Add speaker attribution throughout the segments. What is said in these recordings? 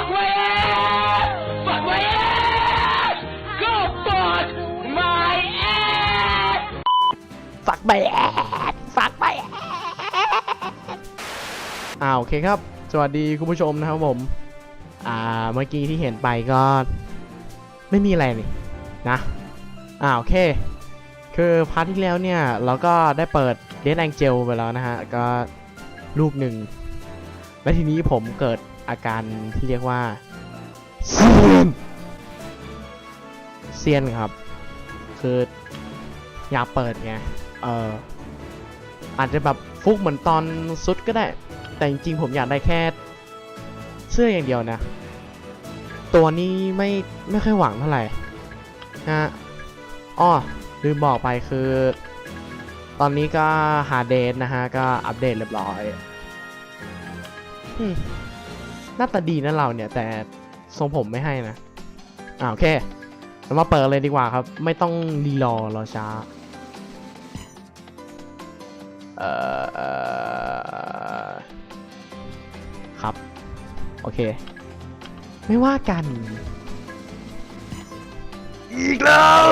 Speaker 1: Fuck my ass! Fuck my ass! Go fuck my ass!
Speaker 2: ฝักใบแอดฝักใบแอดอ่าโอเคครับ สวัสดีคุณผู้ชมนะครับผม อ่า เมื่อกี้ที่เห็นไปก็ ไม่มีอะไรนี่ นะอ่าโอเค คือพาร์ทที่แล้วเนี่ย เราก็ได้เปิดเดนแองเจลไปแล้วนะฮะ ก็ลูกหนึ่งและทีนี้ผมเกิด อาการที่เรียกว่าเซียนเซียนครับ คืออยากเปิดไงเอออาจจะแบบฟุกเหมือนตอนซุดก็ได้ แต่จริงๆผมอยากได้แค่เสื้ออย่างเดียวนะ ตัวนี้ไม่ไม่ค่อยหวังเท่าไหร่นะฮะอ้อลืมบอกไปคือ ตอนนี้ก็ฮาเดนนะฮะ ก็อัปเดตเรียบร้อยอืมห น้าตาดีนะเราเนี่ย แต่ทรงผมไม่ให้นะอ่าโอเคเรามาเปิดเลยดีกว่าครับ ไม่ต้องรีรอรอช้าเอ่อครับ โอเค ไม่ว่ากัน อีกแล้ว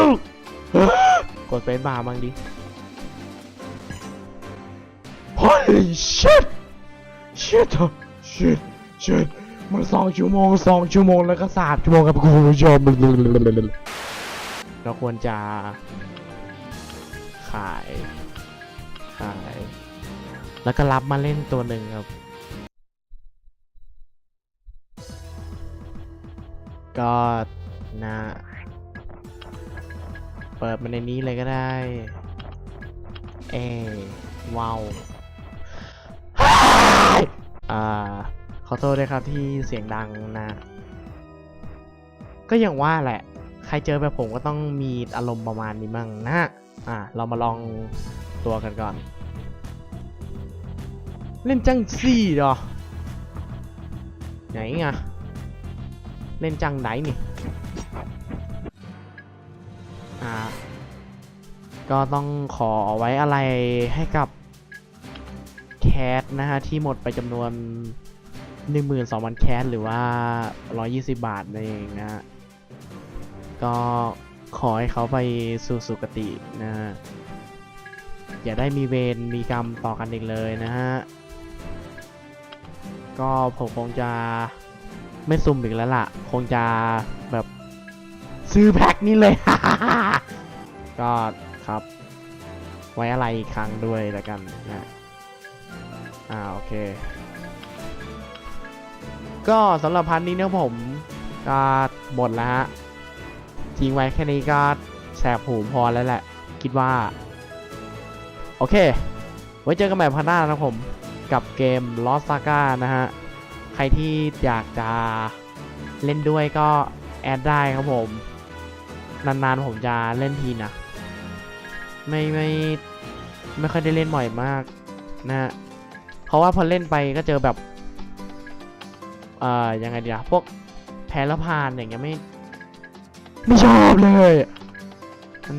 Speaker 2: กดเฟซบาร์บ้างดิ Holy shit shit shit shit มันสองชั่วโมงสองชั่วโมงแล้วก็สามชั่วโมงครับคุณผู้ชมเราควรจะ ขาย ขาย แล้วก็รับมาเล่นตัวหนึ่งครับ ก็นะ เปิดมาในนี้เลยก็ได้ เอว้าวอ่า ขอโทษด้วยครับที่เสียงดังนะ ก็อย่างว่าแหละ ใครเจอแบบผมก็ต้องมีอารมณ์ประมาณนี้มั่งนะอ่าเรามาลองตัวกันก่อน เล่นจังซี่เหรอไหนไงเล่นจังไหนนี่อ่าก็ต้องขอไว้อะไรให้กับแคสนะฮะที่หมดไปจำนวน 12,000แคสหรือว่า120บาทนั่นเองนะฮะก็ขอให้เขาไปสู่สุคตินะฮะอย่าได้มีเวรมีกรรมต่อกันอีกเลยนะฮะ ก็ผมคงจะไม่ซุ่มอีกแล้วล่ะ คงจะแบบซื้อแพ็คนี้เลย ก็ครับ ไว้อะไรอีกครั้งด้วยแล้วกันนะ อ่าโอเค ก็สำหรับพันนี้นี่ยผมก็หมดแล้วฮะทิ้งไว้แค่นี้ก็แสบหูพอแล้วแหละ คิดว่า โอเค ไว้เจอกันใหม่พันหน้านะผมกับเกม Lost Saga นะฮะ ใครที่อยากจะเล่นด้วยก็แอดได้ครับผม นานๆผมจะเล่นทีนะ ไม่ไม่ไม่ค่อยได้เล่นบ่อยมากนะ เพราะว่าพอเล่นไปก็เจอแบบ เอ่อยังไงเดียวพวกแพ้และพานอย่างเงี้ยไม่ไม่ชอบเลยมัน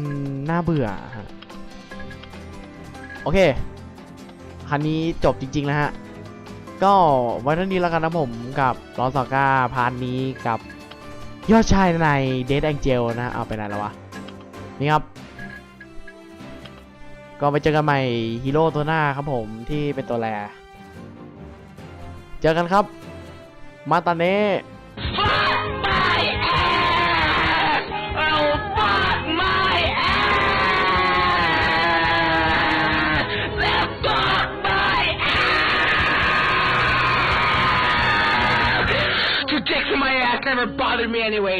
Speaker 2: น่าเบื่อฮะโอเคคันนี้จบจริงๆแล้วฮะก็ไว้เท่านี้แล้วกันนะผมกับลอสก้าพาร์ทนี้กับยอดชายในเด d แองเจลนะเอาไปไหนแล้ววะนี่ครับ ก็ไปเจอกันใหม่ฮีโร่ตัวหน้าครับผมที่เป็นตัวแรเจอกันครับ มาตาเน่
Speaker 1: Fuck my ass! Oh, fuck my ass! Let's fuck my ass! Two dicks in my ass never bothered me anyway.